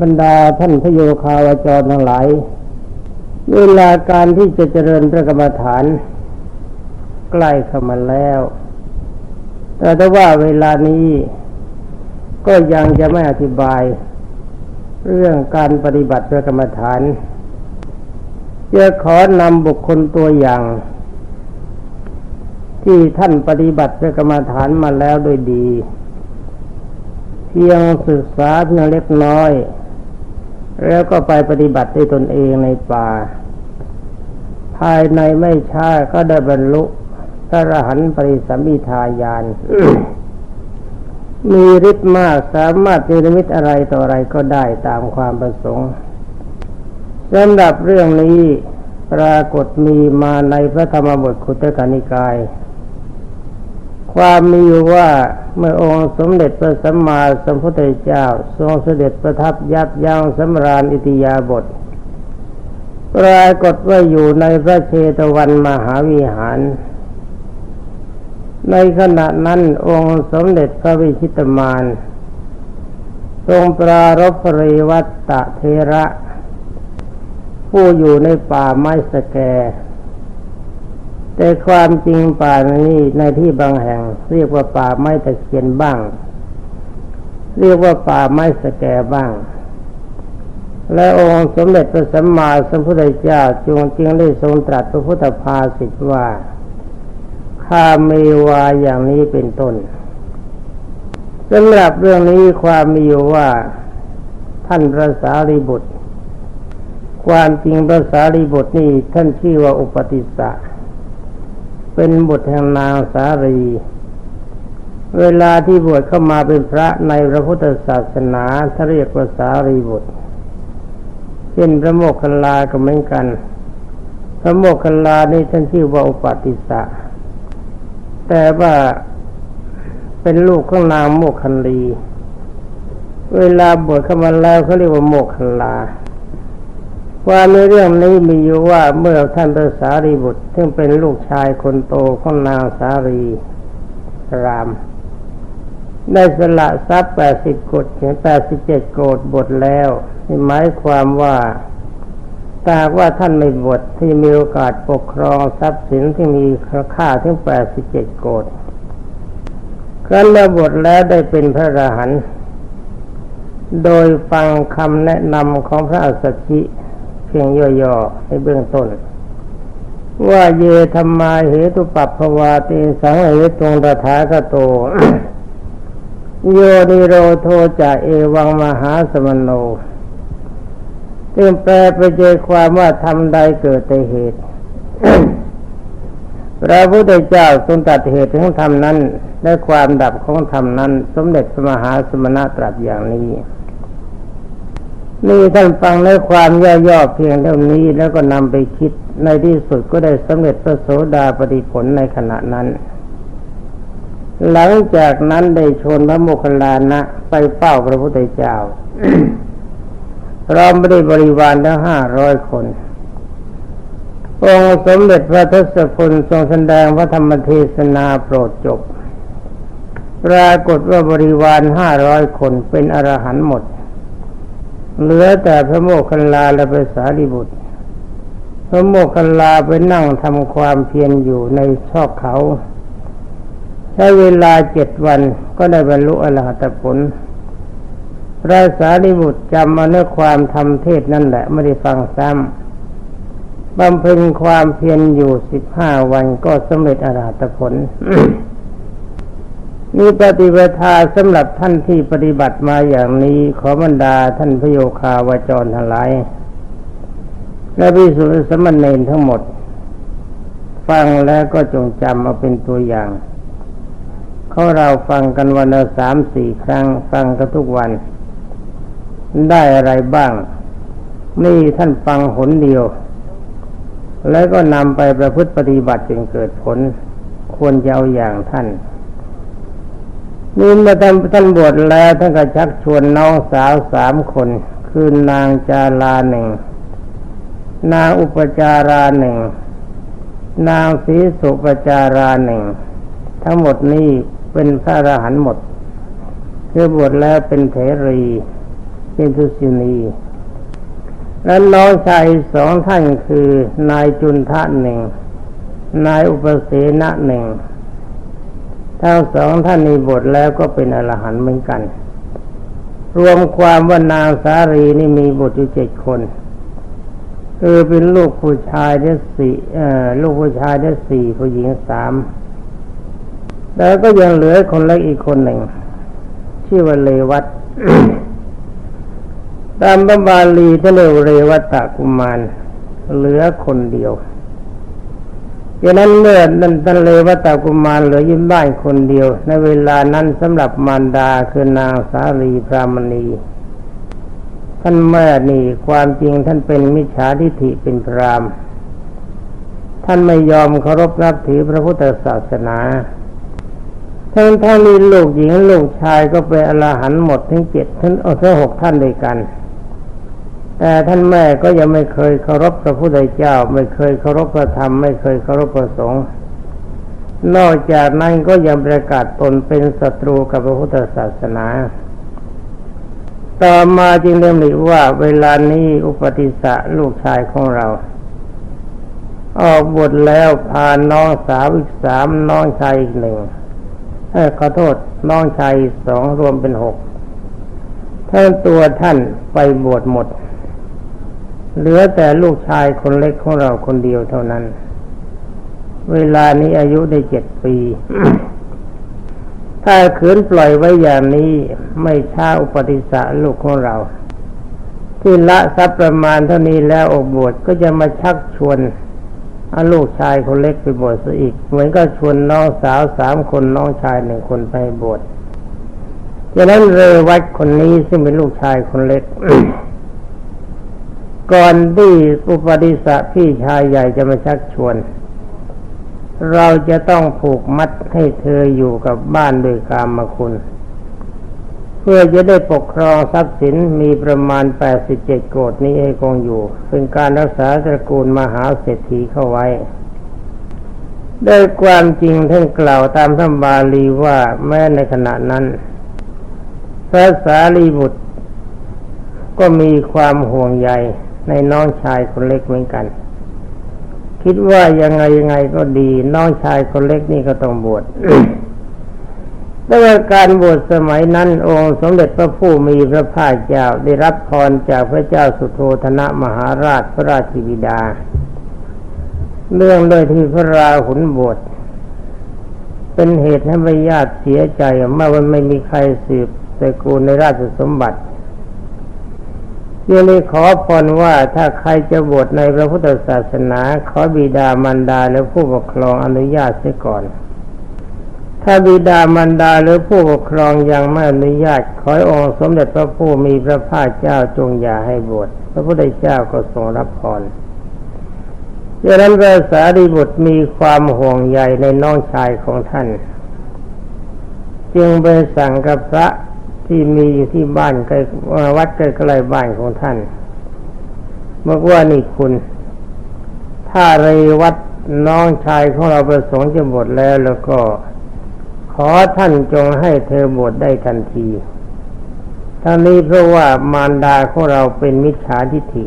บรรดาท่านพโยคาวาจรทั้งหลาย เวลาการที่จะเจริญพระกรรมฐาน ใกล้เข้ามาแล้ว แต่ถ้าว่าเวลานี้ก็ยังจะไม่อธิบาย เรื่องการปฏิบัติพระกรรมฐานจะขอนำบุคคลตัวอย่าง ที่ท่านปฏิบัติพระกรรมฐานมาแล้วโดยดี เพียงศึกษาเพียงเล็กน้อย แล้วก็ไปปฏิบัติด้วยตนเองในป่า ภายในไม่ช้าก็ได้บรรลุพระอรหันต์ปริสัมมิทายาน มีฤทธิ์มากสามารถเนรมิตอะไรต่ออะไรก็ได้ตามความประสงค์สำหรับเรื่องนี้ปรากฏมีมาในพระธรรมบทขุตกานิกาย ความมีอยู่ว่าเมื่อองค์สมเด็จพระสัมมาสัมพุทธเจ้า ทรงเสด็จประทับยับยั้งสำราญอิติยาบทปรากฏว่าอยู่ในพระเชตวันมหาวิหาร ในขณะนั้นองค์สมเด็จพระวิชิตมานทรงปรารภเรวัตตะเทระ ผู้อยู่ในป่าไม้สแก แต่ความจริงป่านี้ในที่บางแห่ง เรียกว่าป่าไม้ตะเคียนบ้าง เรียกว่าป่าไม้สแกบ้าง และองค์สมเด็จพระสัมมาสัมพุทธเจ้าจงจึงได้ทรงตรัสพระพุทธภาษิตว่าข้าเมวาอย่างนี้เป็นต้นสำหรับเรื่องนี้ความมีอยู่ว่าท่านพระสารีบุตร ความจริงพระสารีบุตรนี่ท่านชื่อว่าอุปติสสะ เป็นบุตรแห่งนางสารี เวลาที่บวชเข้ามาเป็นพระในพระพุทธศาสนาท่าเรียกว่าสารีบุตรเช่นพระโมคคัลลาก็เหมือนกัน พระโมคคัลลานี่ท่านชื่อว่าอุปติสสะแต่ว่าเป็นลูกของนางโมคคันลี เวลาบวชเข้ามาแล้วเขาเรียกว่าโมคคัลลา ว่าในเรื่องนี้มีอยู่ว่าเมื่อท่านพระสารีบุตร ซึ่งเป็นลูกชายคนโตของนางสารีราม ได้สละทรัพย์แปดสิบกฎแปดสิบเจ็ดโกดบทแล้วนี่หมายความว่าตากว่าท่านไม่บวชที่มีโอกาสปกครองทรัพย์สินที่มีค่าถึงแปดสิบเจ็ดโกดครั้นมาบวชแล้วได้เป็นพระอรหันต์โดยฟังคำแนะนำของพระอัสสชิ เพียงย่อๆในเบื้องต้น ว่าเยธรรมาเหตุปัปภวาติสังเหตุงตถาคโต โยนิโรโทจะเอวังมหาสมโนซึ่งแปลไปเจความว่าทำใดเกิดแต่เหตุพระพุทธเจ้าทรงตัดเหตุของธรรมนั้น และความดับของธรรมนั้น สมเด็จพระมหาสมณะตรัสอย่างนี้ นี่ท่านฟังในความย่อๆเพียงเท่านี้แล้วก็นำไปคิดในที่สุดก็ได้สำเร็จพระโสดาปฏิผลในขณะนั้น หลังจากนั้นได้ชวนพระโมคคัลลานะไปเฝ้าพระพุทธเจ้าเราไม่ได้บริวารทั้งห้าร้อยคน องค์สมเด็จพระทศพลทรงแสดงพระธรรมเทศนาโปรดจบ ปรากฏว่าบริวารห้าร้อยคนเป็นอรหันต์หมด เหลือแต่พระโมคคัลลาและพระสารีบุตร พระโมคคัลลาไปนั่งทำความเพียรอยู่ในชอกเขา ใช้เวลาเจ็ดวันก็ได้บรรลุอรหัตผลพระสารีบุตรจำมาเนื้อความทำเทศนั่นแหละไม่ได้ฟังซ้ำบำเพ็ญความเพียรอยู่สิบห้าวันก็สำเร็จอรหัตผล มีปฏิปทาสำหรับท่านที่ปฏิบัติมาอย่างนี้ขอบรรดาท่านพโยคาวาจรทั้งหลายและพิสุทธิสมณเณรทั้งหมด ฟังแล้วก็จงจำเอาเป็นตัวอย่างเขาเราฟังกันวันละสามสี่ครั้งฟังกันทุกวัน ได้อะไรบ้าง นี่ท่านฟังหนเดียว แล้วก็นำไปประพฤติปฏิบัติจึงเกิดผล ควรจะเอาอย่างท่าน นี่มาทำท่านบวชแล้วท่านก็ชักชวนน้องสาวสามคน คือนางจาราหนึ่ง นางอุปจาราหนึ่ง นางศรีสุปจาราหนึ่ง ทั้งหมดนี้เป็นพระอรหันต์หมด คือบวชแล้วเป็นเถรีเป็นทุสินีและน้องชายสองท่านคือนายจุนทะหนึ่ง นายอุปเสนะหนึ่ง ทั้งสองท่านนีบทแล้วก็เป็นอรหันต์เหมือนกัน รวมความว่านางสารีนี่มีบุตรอยู่เจ็ดคนคือเป็นลูกผู้ชายได้สี่ลูกผู้ชายได้สี่ผู้หญิงสามแล้วก็ยังเหลือคนเล็กอีกคนหนึ่งชื่อว่าเลวัตตามพระบาลีท่านเรียกเรวัตตะกุมารเหลือคนเดียว ดังนั้นเมื่อนันตันเลวัตกุมารเหลือยิ้มบ้านคนเดียว ในเวลานั้นสำหรับมารดาคือนางสาลีพรามณีท่านแม่นี่ความจริงท่านเป็นมิจฉาทิฏฐิเป็นพรามท่านไม่ยอมเคารพนับถือพระพุทธศาสนาทั้งทั้งนี้ลูกหญิงลูกชายก็เป็นอรหันหมดทั้งเจ็ดทั้งเอาทั้งหกท่านด้วยกัน แต่ท่านแม่ก็ยังไม่เคยเคารพพระพุทธเจ้า ไม่เคยเคารพพระธรรม ไม่เคยเคารพพระสงฆ์นอกจากนั้นก็ยังประกาศตนเป็นศัตรูกับพระพุทธศาสนา ต่อมาจึงเริ่มหลีว่าเวลานี้อุปติสะลูกชายของเรา ออกบทแล้วพาน้องสาวอีกสามน้องชายอีกหนึ่งขอโทษน้องชายสองรวมเป็นหกทั้งตัวท่านไปบวชหมด เหลือแต่ลูกชายคนเล็กของเราคนเดียวเท่านั้น เวลานี้อายุได้เจ็ดปี ถ้าขืนปล่อยไว้อย่างนี้ไม่ช้าอุปติสะลูกของเรา ที่ละทรัพย์ประมาณเท่านี้แล้วออกบวชก็จะมาชักชวนเอาลูกชายคนเล็กไปบวชซะอีก เหมือนก็ชวนน้องสาวสามคนน้องชายหนึ่งคนไปบวชดังนั้นเรวัดคนนี้ซึ่งเป็นลูกชายคนเล็ก ก่อนที่อุปติสะพี่ชายใหญ่จะมาชักชวน เราจะต้องผูกมัดให้เธออยู่กับบ้านโดยกามคุณ เพื่อจะได้ปกครองทรัพย์สินมีประมาณ 87 โกดนี้ให้คงอยู่ เป็นการรักษาตระกูลมหาเศรษฐีเข้าไว้ด้วยความจริงท่านกล่าวตามธรรมบาลีว่าแม้ในขณะนั้นพระสารีบุตรก็มีความห่วงใย ในน้องชายคนเล็กเหมือนกัน คิดว่ายังไงยังไงก็ดี น้องชายคนเล็กนี่ก็ต้องบวชแต่ว่าการบวชสมัยนั้น องค์สมเด็จพระผู้มีพระภาคเจ้าได้รับพรจากพระเจ้าสุโธธนะมหาราชพระราชบิดา เรื่องโดยที่พระราหุลบวชเป็นเหตุให้พระญาติเสียใจเมื่อวันไม่มีใครสืบตระกูลในราชสมบัติ ยังเลยขอพรว่าถ้าใครจะบวชในพระพุทธศาสนา ขอบิดามารดาและผู้ปกครองอนุญาตเสียก่อน ถ้าบิดามารดาหรือผู้ปกครองยังไม่อนุญาต ขอองค์สมเด็จพระผู้มีพระภาคเจ้าจงอย่าให้บวชพระพุทธเจ้าก็ทรงรับพรดังนั้นพระสารีบุตรมีความห่วงใยในน้องชายของท่าน จึงไปสั่งกับพระ ที่มีอยู่ที่บ้านใกล้วัดใกล้ๆบ้านของท่านบอกว่านี่คุณ ถ้าเรวัดน้องชายของเราประสงค์จะบวชแล้วแล้วก็ ขอท่านจงให้เธอบวชได้ทันทีทั้งนี้เพราะว่ามารดาของเราเป็นมิจฉาทิฏฐิ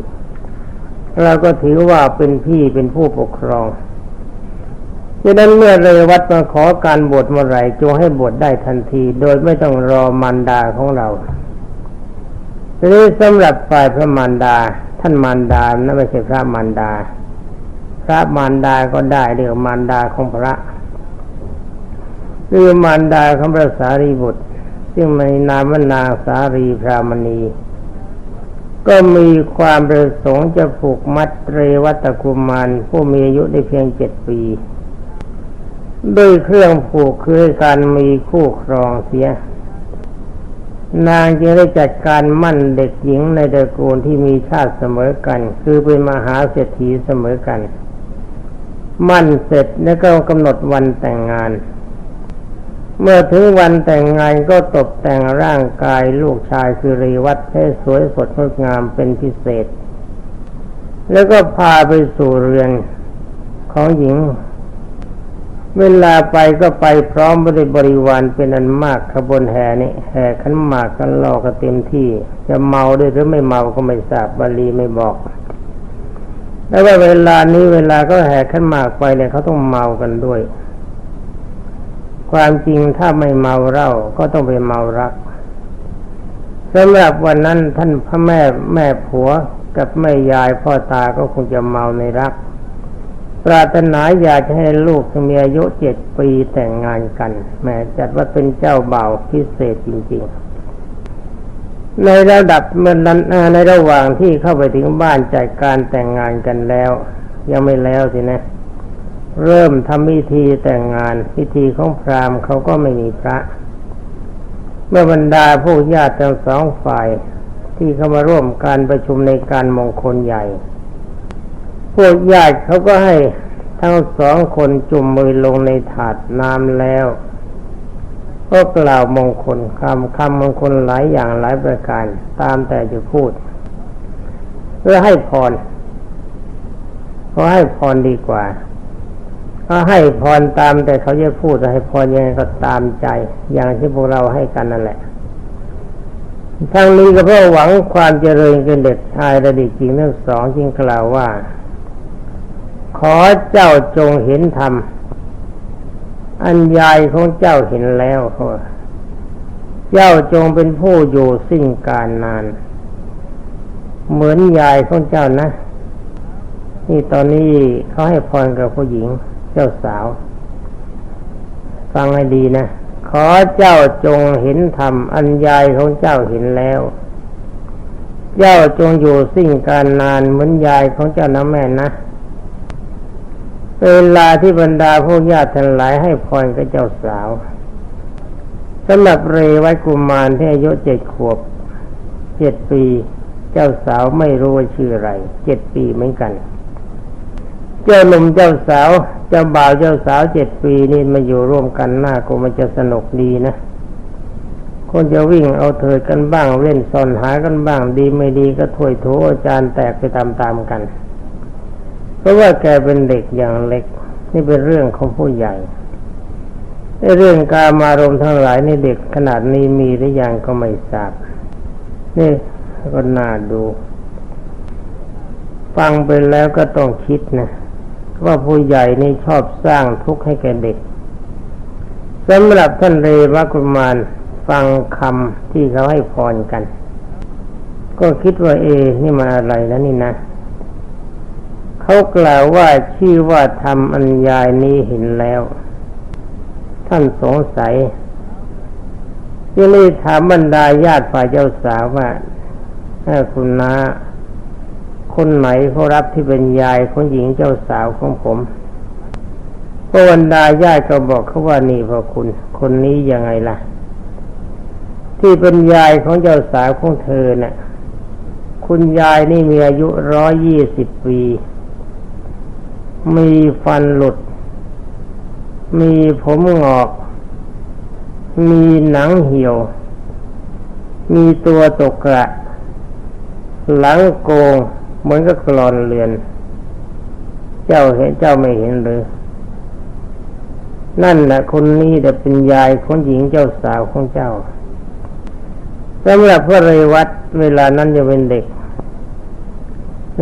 เราก็ถือว่าเป็นพี่เป็นผู้ปกครอง ดังนั้นเมื่อเรวัตมาขอการบวชเมื่อไหร่จงให้บวชได้ทันที โดยไม่ต้องรอมารดาของเราทีนี้สำหรับฝ่ายพระมารดา ท่านมารดานั่นไม่ใช่พระมารดา พระมารดาก็ได้เรียกมารดาของพระหรือมารดาของพระสารีบุตร ซึ่งในนามนางสารีพรามณี ก็มีความประสงค์จะผูกมัดเรวัตกุมารผู้มีอายุได้เพียงเจ็ดปี ด้วยเครื่องผูกคือการมีคู่ครองเสีย นางจึงได้จัดการมั่นเด็กหญิงในตระกูลที่มีชาติเสมอกัน คือเป็นมหาเศรษฐีเสมอกัน มั่นเสร็จแล้วก็กำหนดวันแต่งงาน เมื่อถึงวันแต่งงานก็ตกแต่งร่างกายลูกชายคือรีวัตให้สวยสดงดงามเป็นพิเศษ แล้วก็พาไปสู่เรือนของหญิง เวลาไปก็ไปพร้อมบริบริวารเป็นอันมากขบวนแห่นี่แห่ขันหมากกันลอกันเต็มที่ จะเมาด้วยหรือไม่เมาก็ไม่ทราบบาลีไม่บอกแล้วว่าเวลานี้เวลาก็แห่ขันหมากไปเนี่ยเขาต้องเมากันด้วย ความจริงถ้าไม่เมาเล้าก็ต้องไปเมารักสำหรับวันนั้นท่านพระแม่แม่ผัวกับแม่ยายพ่อตาก็คงจะเมาในรัก ปรารถนาอยากจะให้ลูกมีอายุเจ็ดปีแต่งงานกัน แม้จัดว่าเป็นเจ้าบ่าวพิเศษจริง ๆ ในระดับเมื่อนั้นในระหว่างที่เข้าไปถึงบ้านจัดการแต่งงานกันแล้ว ยังไม่แล้วสินะ เริ่มทำพิธีแต่งงานพิธีของพราหมณ์เขาก็ไม่มีพระ เมื่อบรรดาผู้ญาติทั้งสองฝ่ายที่เข้ามาร่วมการประชุมในการมงคลใหญ่ พวกญาติเขาก็ให้ทั้งสองคนจุ่มมือลงในถาดน้ำแล้ว ก็กล่าวมงคลคำคำมงคลหลายอย่างหลายประการ ตามแต่จะพูด เพื่อให้พรเพราให้พรดีกว่าถ้าให้พรตามแต่เขาจะพูดให้พรยังไงก็ตามใจ อย่างที่พวกเราให้กันนั่นแหละทั้งนี้ก็เพื่อหวังความเจริญกันเด็กชายระดิจริงทั้งสองจึงกล่าวว่า อเจ้าจงเห็นธรรม อันยายของเจ้าเห็นแล้วเขาเจ้าจงเป็นผู้อยู่สิ้นการนาน เหมือนยายของเจ้านะ นี่ตอนนี้เขาให้พรกับผู้หญิงเจ้าสาว ฟังให้ดีนะ ขอเจ้าจงเห็นธรรม อันยายของเจ้าเห็นแล้ว เจ้าจงอยู่สิ้นการนานเหมือนยายของเจ้านะแม่นะ เวลาที่บรรดาพวกญาติทั้งหลายให้พรกับเจ้าสาวสำหรับเรวัยกุมารที่อายุเจ็ดขวบเจ็ดปี เจ้าสาวไม่รู้ว่าชื่ออะไรเจ็ดปีเหมือนกัน เจ้าหนุ่มเจ้าสาวเจ้าบ่าวเจ้าสาวเจ็ดปีนี่มาอยู่ร่วมกันหน้าก็มันจะสนุกดีนะคนจะวิ่งเอาเถิดกันบ้างเล่นซ่อนหากันบ้างดีไม่ดีก็ถ้วยโถอาจารย์แตกไปตามๆกัน เพราะว่าแกเป็นเด็กอย่างเล็ก นี่เป็นเรื่องของผู้ใหญ่เรื่องการมารมทั้งหลายในเด็กขนาดนี้มีหรือยังก็ไม่ทราบนี่ก็น่าดู ฟังไปแล้วก็ต้องคิดนะว่าผู้ใหญ่นี่ชอบสร้างทุกข์ให้แก่เด็กสำหรับท่านเรวกุมารฟังคำที่เขาให้พรกัน ก็คิดว่าเอ นี่มันอะไรนะนี่นะ เขากล่าวว่าชื่อว่าทำอัญญายนี้เห็นแล้ว ท่านสงสัยยังเลยถามบรรดาญาติฝ่ายเจ้าสาวว่าถ้าคุณนาคนไหนเขารับที่เป็นยายของหญิงเจ้าสาวของผมพระบรรดาญาติก็บอกเขาว่านี่พอคุณ คนนี้ยังไงล่ะ ที่เป็นยายของเจ้าสาวของเธอเนะ่ะ คุณยายนี่มีอายุร้อยยี่สิบปี มีฟันหลุด มีผมงอก มีหนังเหี่ยว มีตัวตกกระ หลังโกงเหมือนกับกรอนเรือน เจ้าเห็นเจ้าไม่เห็นหรือนั่นแหละคนนี้แต่เป็นยายของหญิงเจ้าสาวของเจ้าสำหรับพระเรวัตเวลานั้นจะเป็นเด็ก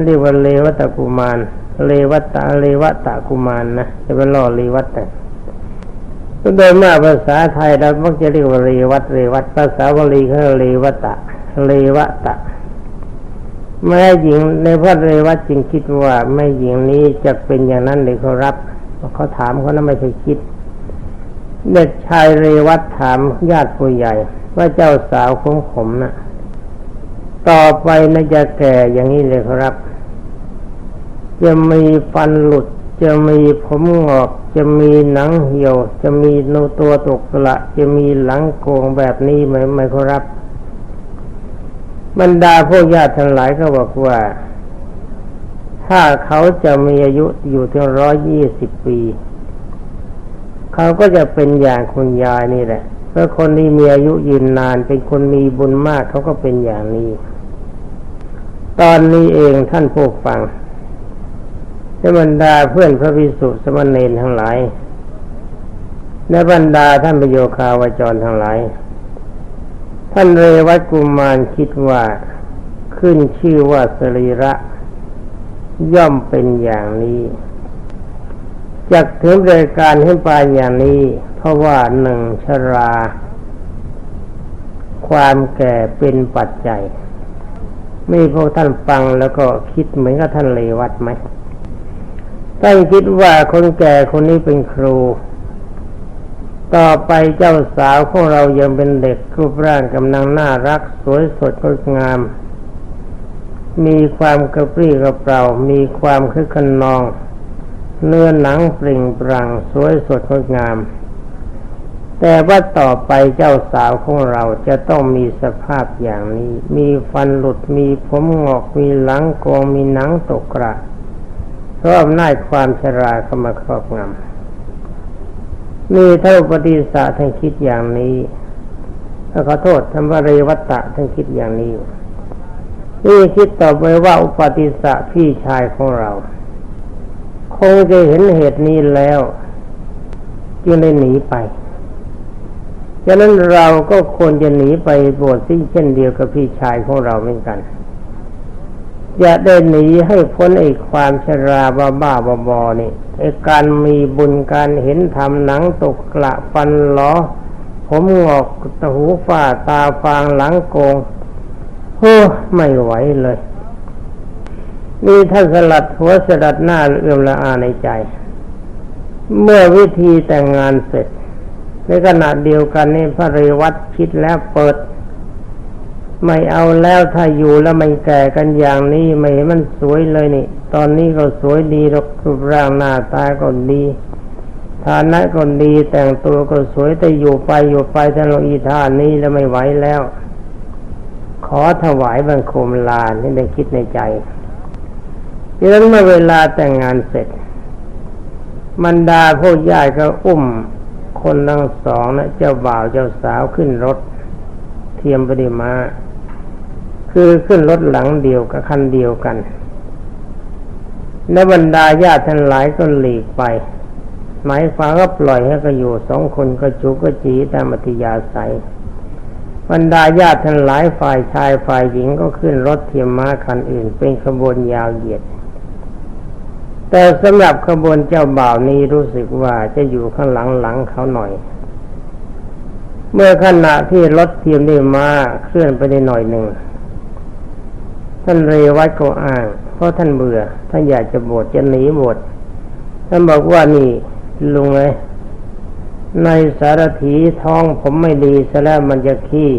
เรียกว่าเลวัตกุมาร เลวัตตะเลวัตตะกุมารนะจะเป็นล่อเลวัตแต่โดยมากภาษาไทยเรามักจะเรียกว่าเรวัตเรวัตภาษาบาลีเขาเลวัตะเลวัตะแม่หญิงในพระเรวัตจึงคิดว่าแม่หญิงนี้จะเป็นอย่างนั้นเลยเขารับเขาถามเขานั้นไม่ใช่คิด เด็กชายเรวัตถามญาติผู้ใหญ่ ว่าเจ้าสาวของผมนะ่ะ ต่อไปน่าจะแก่อย่างนี้เลยครับ จะมีฟันหลุด จะมีผมงอก จะมีหนังเหี่ยว จะมีโนตัวตกละ จะมีหลังโกงแบบนี้ไหมไหมครับ บรรดาพวกญาติทั้งหลายก็บอกว่า ถ้าเขาจะมีอายุอยู่ถึงร้อยยี่สิบปี เขาก็จะเป็นอย่างคุณยายนี่แหละเพราะคนที่มีอายุยืนนานเป็นคนมีบุญมากเขาก็เป็นอย่างนี้ ตอนนี้เองท่านผู้ฟัง บรรดาเพื่อนพระพิสุสมณเณรทั้งหลายในบรรดาท่านประโยคาวจรทั้งหลาย ท่านเรวัตกุมารคิดว่าขึ้นชื่อว่าสรีระย่อมเป็นอย่างนี้จากถึงรายการให้ไปอย่างนี้ เพราะว่าหนึ่งชรา ความแก่เป็นปัจจัย ไมีพวกท่านฟังแล้วก็คิดเหมือนกับท่านเลวัตไหม ท่านคิดว่าคนแก่คนนี้เป็นครู ต่อไปเจ้าสาวของเรายังเป็นเด็กรูปร่างกำลังน่ารัก สวยสดงดงาม มีความกระปรี้กระเปร่า มีความคึกขนอง เนื้อหนังปริ่งปรังสวยสดงดงาม แต่ว่าต่อไปเจ้าสาวของเราจะต้องมีสภาพอย่างนี้ มีฟันหลุดมีผมงอกมีหลังโกงมีหนังตกกระ เพราะอำนาจความชราเข้ามาครอบงำมีเท่าปฏิสาท่านคิดอย่างนี้ขอโทษทำวเรวัตตะท่านคิดอย่างนี้ นี่คิดต่อไปว่าอุปติสะพี่ชายของเรา คงจะเห็นเหตุนี้แล้วจึงได้หนีไปฉะนั้นเราก็ควรจะหนีไปบวชสิ้นเช่นเดียวกับพี่ชายของเราเหมือนกัน อย่าได้หนีให้พ้นไอ้ความชราบ้าบ้าบอบอนี่ไอ้การมีบุญการเห็นธรรมหนังตกกระฟันหลอผมงอกตหูฝ้าตาฟางหลังโกงโอ้ไม่ไหวเลย นี่ท่านสลัดหัวสลัดหน้าเอื้อมละอาในใจ เมื่อวิธีแต่งงานเสร็จ ในขณะเดียวกันนี่พระเรวัตคิดแล้วเปิด ไม่เอาแล้วถ้าอยู่แล้วมันแก่กันอย่างนี้ไม่เห็นมันสวยเลยนี่ ตอนนี้ก็สวยดีรูปร่างหน้าตาก็ดีฐานะก็ดีแต่งตัวก็สวยแต่อยู่ไปอยู่ไปท่านลงอีท่านี้แล้วไม่ไหวแล้ว ขอถวายบังคมลานี่ได้คิดในใจดังนั้นเมื่อเวลาแต่งงานเสร็จบรรดาพวกญาติก็อุ้มคนทั้งสองนะเจ้าบ่าวเจ้าสาวขึ้นรถ เทียมปฏิมา คือขึ้นรถหลังเดียวกับคันเดียวกัน และบรรดาญาติทั้งหลายก็หลีกไป หมายความว่าปล่อยให้ก็อยู่สองคนก็จุก็จีตามอธิยาศัยบรรดาญาติทั้งหลายฝ่ายชายฝ่ายหญิงก็ขึ้นรถเทียมม้าคันอื่น เป็นขบวนยาวเหยียด แต่สำหรับขบวนเจ้าบ่าวนี้รู้สึกว่าจะอยู่ข้างหลังหลังเขาหน่อย เมื่อขณะที่รถเทียมได้มาเคลื่อนไปได้หน่อยหนึ่ง ท่านเรวัตก็อ้าง เพราะท่านเบื่อ ท่านอยากจะบวชจะหนีบวชท่านบอกว่านี่ลุงเลยในสารถีท้องผมไม่ดีซะแล้วมันจะขี้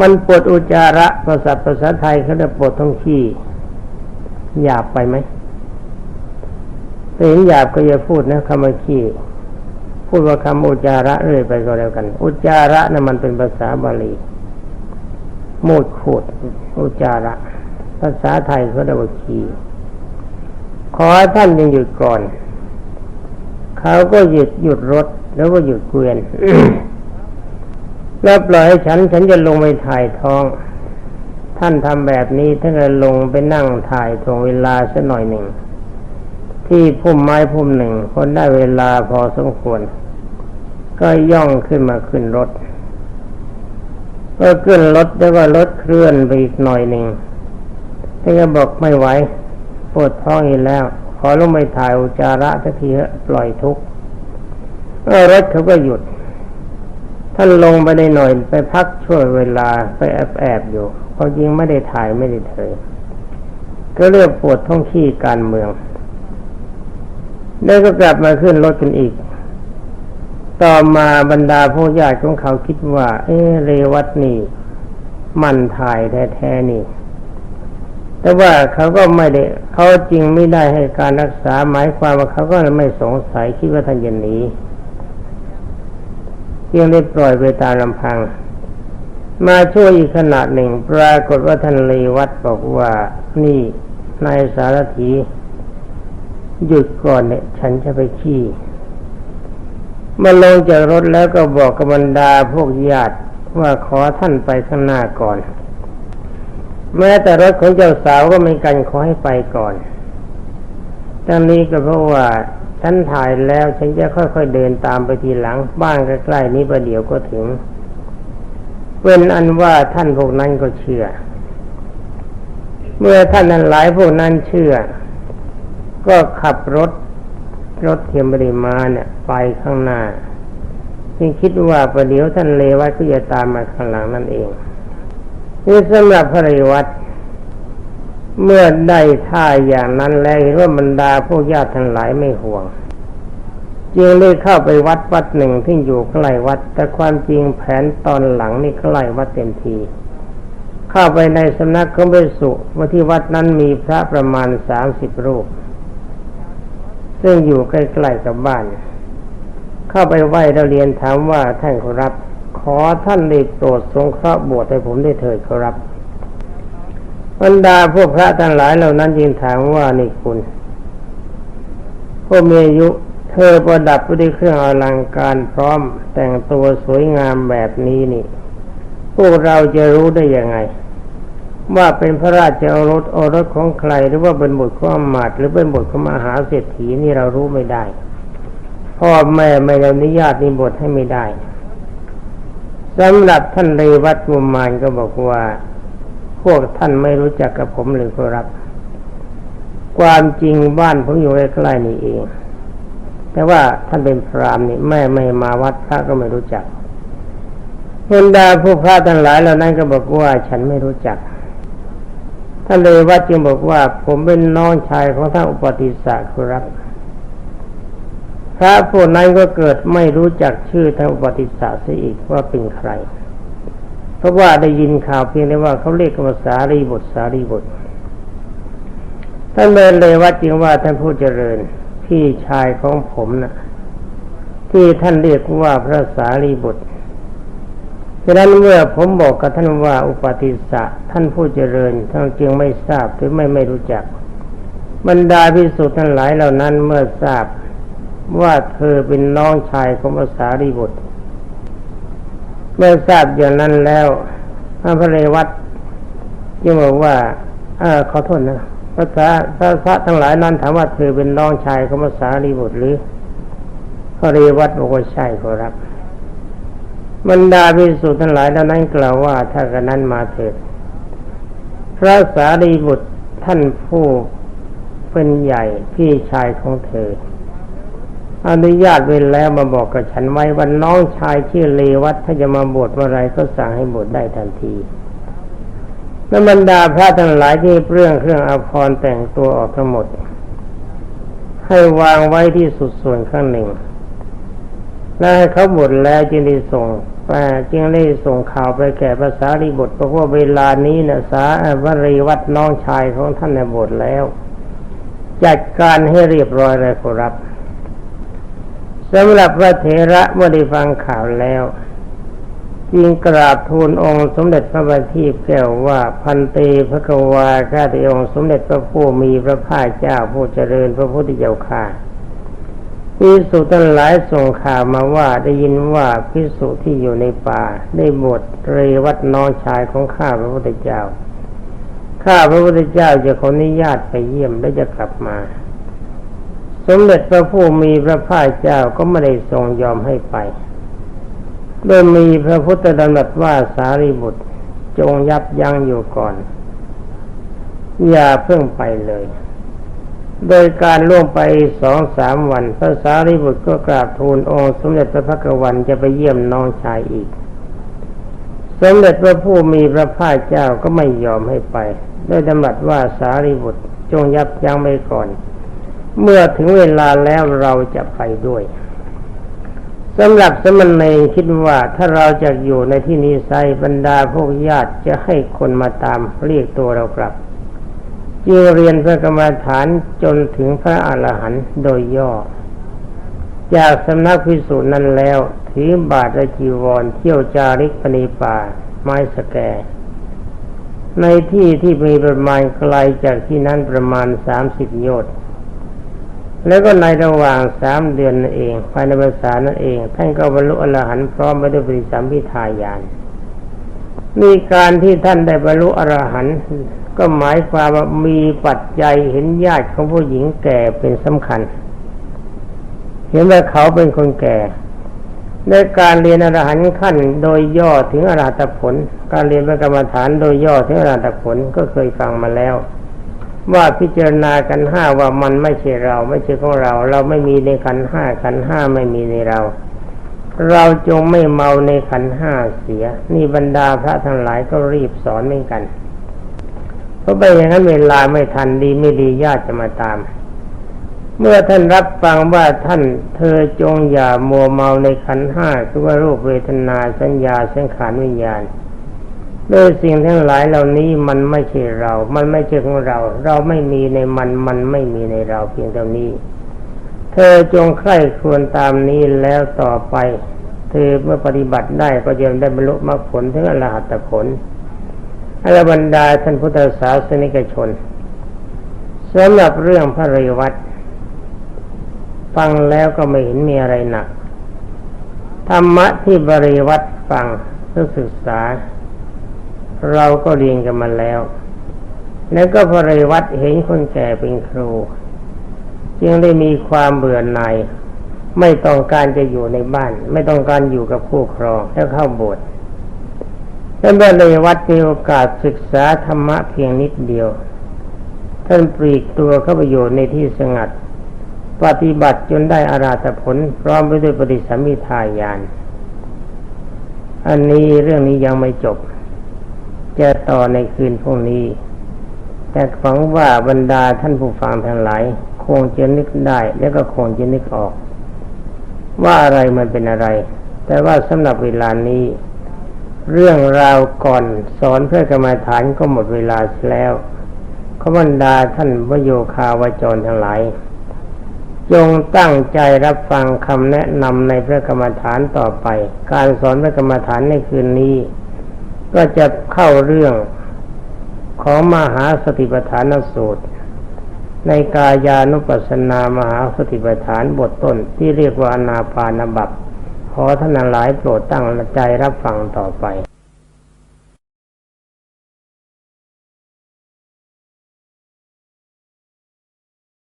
มันปวดอุจาระภาษาภาษาไทยเขาจะปวดท้องขี้หยาบไปไหมแต่เห็นหยาบก็อย่าพูดนะคำว่าขี้พูดว่าคำอุจาระเรื่อยไปก็แล้วกัน อุจจาระนะ่ะมันเป็นภาษาบาลี โมดขูดอุจาระ ภาษาไทยเขาเรียกว่าขีขอท่านยังหยุดก่อน เขาก็หยุดหยุดรถแล้วก็หยุดเกวียนแล้วปล่อยให้ฉันฉันจะลงไปถ่ายท้อง ท่านทำแบบนี้ถ้าเกิดลงไปนั่งถ่ายตรงเวลาสักหน่อยหนึ่ง ที่พุ่มไม้พุ่มหนึ่ง คนได้เวลาพอสมควร ก็ย่องขึ้นมาขึ้นรถ ก็ขึ้นรถแล้วก็รถเคลื่อนไปอีกหน่อยหนึ่งท่านก็บอกไม่ไหวปวดท้องอีกแล้ว ขอลงไปถ่ายอุจาระสักทีปล่อยทุกข์รถเขาก็หยุด ท่านลงไปได้หน่อยไปพักช่วยเวลาไปแอบแอบอยู่พอจริงไม่ได้ถ่ายไม่ได้เถยก็เรียกปวดท้องขี้การเมือง แล้วก็กลับมาขึ้นรถกันอีก ต่อมาบรรดาผู้ญาติของเขาคิดว่า เอเรวัตนี่มันถ่ายแท้ๆนี่ แต่ว่าเขาก็ไม่ได้เขาจริงไม่ได้ให้การรักษาหมายความว่าเขาก็ไม่สงสัยคิดว่าท่านยันนี้ยังได้ปล่อยไปตามลำพัง มาช่วยอีกขนาดหนึ่ง ปรากฏว่าท่านเลวัตบอกว่านี่นายสารถีหยุดก่อนเนี่ย ฉันจะไปขี้ มาลงจากรถแล้วก็บอกกับบรรดาพวกญาติว่าขอท่านไปข้างหน้าก่อน แม้แต่รถของเจ้าสาวก็ไม่กันขอให้ไปก่อนดังนี้ก็เพราะว่าฉันถ่ายแล้วฉันจะค่อยๆเดินตามไปทีหลังบ้านใกล้ๆนี้ประเดี๋ยวก็ถึงเป็นอันว่าท่านพวกนั้นก็เชื่อ เมื่อท่านนั้นหลายพวกนั้นเชื่อ ก็ขับรถ รถเทียมบริมาเนี่ยไปข้างหน้าจึงคิดว่าประเดี๋ยวท่านเลวัตก็จะตามมาข้างหลังนั่นเองนี่สำหรับพระเรวัตเมื่อได้ท่าอย่างนั้นแล้วเห็นว่าบรรดาพวกญาติทั้งหลายไม่ห่วงจึงเลยเข้าไปวัดวัดหนึ่งที่อยู่ใกล้วัด แต่ความจริงแผนตอนหลังนี่ใกล้วัดเต็มที เข้าไปในสำนักของเบสุว่าที่วัดนั้นมีพระประมาณสามสิบรูป ซึ่งอยู่ใกล้ๆกับบ้าน เข้าไปไหว้เราเรียนถามว่าท่านขอรับ ขอท่านได้โปรดสงเคราะห์บวชให้ผมได้เถิดขอรับบรรดาพวกพระทั้งหลายเหล่านั้นยิงถามว่านี่คุณพวกมีอายุเธอประดับไปด้วยเครื่องอลังการพร้อมแต่งตัวสวยงามแบบนี้นี่ พวกเราจะรู้ได้ยังไง ว่าเป็นพระราชโอรสโอรสของใคร หรือว่าเป็นบุตรของอมาตหรือเป็นบุตรของมหาเศรษฐีนี่เรารู้ไม่ได้ พ่อแม่ไม่อนุญาตนิบทให้ไม่ได้สำหรับท่านเรวัตมุมมานก็บอกว่า พวกท่านไม่รู้จักกับผมหรือครับ ความจริงบ้านผมอยู่ใกล้ๆนี่เอง แต่ว่าท่านเป็นพรามนี่แม่ไม่มาวัดพระก็ไม่รู้จักบรรดาผู้พระทั้งหลายเหล่านั้นก็บอกว่าฉันไม่รู้จัก ท่านเลยวัดจึงบอกว่า ผมเป็นน้องชายของท่านอุปติสสะครับพระผู้นั้นก็เกิดไม่รู้จักชื่อท่านอุปติสสะเสียอีกว่าเป็นใคร เพราะว่าได้ยินข่าวเพียงแต่ว่าเขาเรียกว่าสารีบทสารีบทท่านเดินเลยว่าจริงว่าท่านผู้เจริญพี่ชายของผมนะ่ะที่ท่านเรียกว่าพระสารีบุตร ฉะนั้นเมื่อผมบอกกับท่านว่าอุปติสสะท่านผู้เจริญท่านจึงไม่ทราบหรือไม่ไม่รู้จัก บรรดาพิสุทธ์ทั้งหลายเหล่านั้นเมื่อทราบว่าเธอเป็นน้องชายของพระสารีบุตร เมื่อทราบอย่างนั้นแล้วพระพเรวัตยังบอกว่าอขอโทษนะพระสาพระพระทั้งหลายนั้นถามว่าเธอเป็นน้องชายของพระสารีบุตรหรือพระเรวัตบอกว่าใช่ขอรับ บรรดาพิสุทั้งหลายเหล่านั้นกล่าวว่าถ้ากระนั้นมาเถิด พระสารีบุตรท่านผู้เป็นใหญ่พี่ชายของเธอ อนุญาตเว้นแล้วมาบอกกับฉันไว้วันน้องชายชื่อเลวัตถ้าจะมาบวชเมื่อไรก็สั่งให้บวชได้ทันทีแลวบรรดาพระทั้งหลายที่เปลื้องเครื่องอภรรแต่งตัวออกทั้งหมด ให้วางไว้ที่สุดส่วนข้างหนึ่ง แล้วให้เขาบวชแล้วจึงได้ส่งจึงได้ส่งข่าวไปแก่ภาษารีบทเพราะว่าเวลานี้นะสาวรีวัดน้องชายของท่านในบวชแล้ว จัดการให้เรียบร้อยเลยครับสำหรับพระเถระเมื่อได้ฟังข่าวแล้วจึงกราบทูลองค์สมเด็จพระบัณฑิตแก้วว่าพันเตพระกวาข้าแต่องค์สมเด็จพระผู้มีพระภาคเจ้าผู้เจริญพระพุทธเจ้าข่า พิสุทั้งหลายส่งข่าวมาว่าได้ยินว่าพิสุที่อยู่ในป่า ได้บวชเรวัดน้องชายของข้าพระพุทธเจ้า ข้าพระพุทธเจ้าจะขออนุญาตไปเยี่ยมและจะกลับมา สมเด็จพระผู้มีพระภาคเจ้าก็ไม่ได้ทรงยอมให้ไปโดยมีพระพุทธดำรัสว่าสารีบุตรจงยับยั้งอยู่ก่อน อย่าเพิ่งไปเลย โดยการล่วงไปสองสามวันพระสารีบุตรก็กราบทูลองค์สมเด็จพระพักวันจะไปเยี่ยมน้องชายอีก สมเด็จพระผู้มีพระภาคเจ้าก็ไม่ยอมให้ไปโดยดำรัสว่าสารีบุตรจงยับยั้งไว้ก่อน เมื่อถึงเวลาแล้วเราจะไปด้วยสำหรับสมณเณรคิดว่าถ้าเราจะอยู่ในที่นี้ไซบรรดาพวกญาติจะให้คนมาตามเรียกตัวเรากลับ จึงเรียนพระกรรมฐานจนถึงพระอรหันต์โดยย่อ จากสำนักพิสูจน์นั้นแล้ว ถือบาทและจีวรเที่ยวจาริกปณีป่า ไม้สแก ในที่ที่มีประมาณไกลจากที่นั้นประมาณสามสิบโยชน์แล้วก็ในระหว่างสามเดือนนั่นเองภายในภาษานั่นเอง ท่านก็บรรลุอรหันต์พร้อมไปด้วยปริสัมพิทายานมีการที่ท่านได้บรรลุอรหันต์ ก็หมายความว่ามีปัจจัยเห็นญาติของผู้หญิงแก่เป็นสำคัญ เห็นว่าเขาเป็นคนแก่ในการเรียนอรหันต์ขั้นโดยย่อถึงอรหัตผล การเรียนพระกรรมฐานโดยย่อถึงอรหัตผลก็เคยฟังมาแล้ว ว่าพิจารณากันห้าว่ามันไม่ใช่เรา ไม่ใช่ของเรา เราไม่มีในขันห้าขันห้าไม่มีในเรา เราจงไม่เมาในขันห้าเสีย นี่บรรดาพระทั้งหลายก็รีบสอนเหมือนกัน เพราะไปอย่างนั้นเวลาไม่ทันดีไม่ดีญาติจะมาตาม เมื่อท่านรับฟังว่าท่านเธอจงอย่ามัวเมาในขันห้าคือว่ารูปเวทนาสัญญาสังขารวิญญาณโดยสิ่งทั้งหลายเหล่านี้มันไม่ใช่เรา มันไม่ใช่ของเรา เราไม่มีในมัน มันไม่มีในเราเพียงเท่านี้ เธอจงใคร่ควรตามนี้แล้วต่อไป เธอเมื่อปฏิบัติได้ก็จะได้บรรลุมรรคผลถึงอรหัตผล อรบรรดาท่านพุทธศาสนิกชนสำหรับเรื่องพระเรวัตฟังแล้วก็ไม่เห็นมีอะไรหนัก ธรรมะที่บริวัตฟังเพื่อศึกษา เราก็เรียนกันมาแล้ว แล้วก็พระเรวัตเห็นคนแก่เป็นครู จึงได้มีความเบื่อหน่ายไม่ต้องการจะอยู่ในบ้าน ไม่ต้องการอยู่กับคู่ครองแล้วเข้าโบสถ์ ท่านพระเรวัตมีโอกาสศึกษาธรรมะเพียงนิดเดียว ท่านปลีกตัวเข้าไปอยู่ในที่สงัด ปฏิบัติจนได้อาราธผล พร้อมไปด้วยปฏิสัมมิทายาน อันนี้เรื่องนี้ยังไม่จบ จะต่อในคืนพรุ่งนี้ แต่หวังว่าบรรดาท่านผู้ฟังทั้งหลายคงจะนึกได้แล้วก็คงจะนึกออก ว่าอะไรมันเป็นอะไร แต่ว่าสำหรับเวลานี้ เรื่องราวก่อนสอนเพื่อกรรมาฐานก็หมดเวลาแล้วขบรรดาท่านวโยคาวจรทั้งหลาย จงตั้งใจรับฟังคำแนะนำในพระกรรมฐานต่อไป การสอนพระกรรมฐานในคืนนี้ ก็จะเข้าเรื่องของมหาสติปัฏฐานสูตร ในกายานุปัสสนามหาสติปัฏฐานบทต้นที่เรียกว่านาปานบัพ ขอท่านหลายโปรดตั้งใจรับฟังต่อไป